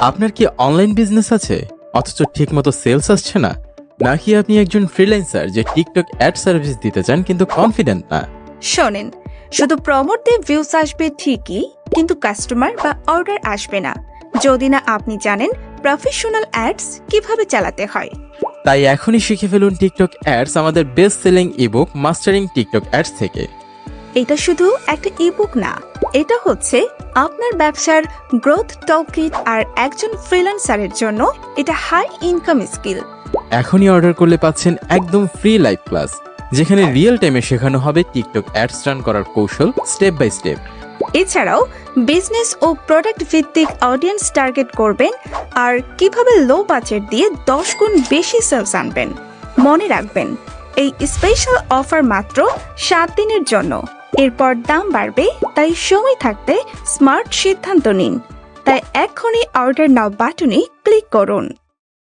আপনার কি online business আছে? অথচ ঠিকমতো সেলস আসছে না? নাকি আপনি একজন ফ্রিল্যান্সার যে টিকটক অ্যাড সার্ভিস দিতে চান কিন্তু কনফিডেন্ট না? শোনেন শুধু প্রমোট দিয়ে ভিউস আসবে ঠিকই কিন্তু কাস্টমার বা অর্ডার আসবে না। যদি না আপনি জানেন প্রফেশনাল অ্যাডস কীভাবে চালাতে হয়। তাই এখনই শিখে ফেলুন টিকটক অ্যাডস আমাদের best selling ebook mastering TikTok ads থেকে। এটা শুধু একটা ইবুক না এটা হচ্ছে আপনার ব্যবসার গ্রোথ টলকিট আর একজন ফ্রিল্যান্সারের জন্য এটা হাই ইনকাম স্কিল এখনই অর্ডার করলে পাচ্ছেন একদম ফ্রি লাইভ ক্লাস যেখানে রিয়েল টাইমে শেখানো হবে টিকটক অ্যাডস রান করার কৌশল স্টেপ বাই স্টেপ এছাড়াও বিজনেস ও প্রোডাক্ট ভিত্তিক অডিয়েন্স টার্গেট করবেন আর কীভাবে লো বাজেট দিয়ে দশ গুণ বেশি সেলস আনবেন। মনে রাখবেন এই স্পেশাল অফার মাত্র সাত দিনের জন্য। এরপর দাম বাড়বে, তাই সময় থাকতে স্মার্ট সিদ্ধান্ত নিন। তাই এক্ষুনি অর্ডার নাও বাটনে ক্লিক করুন।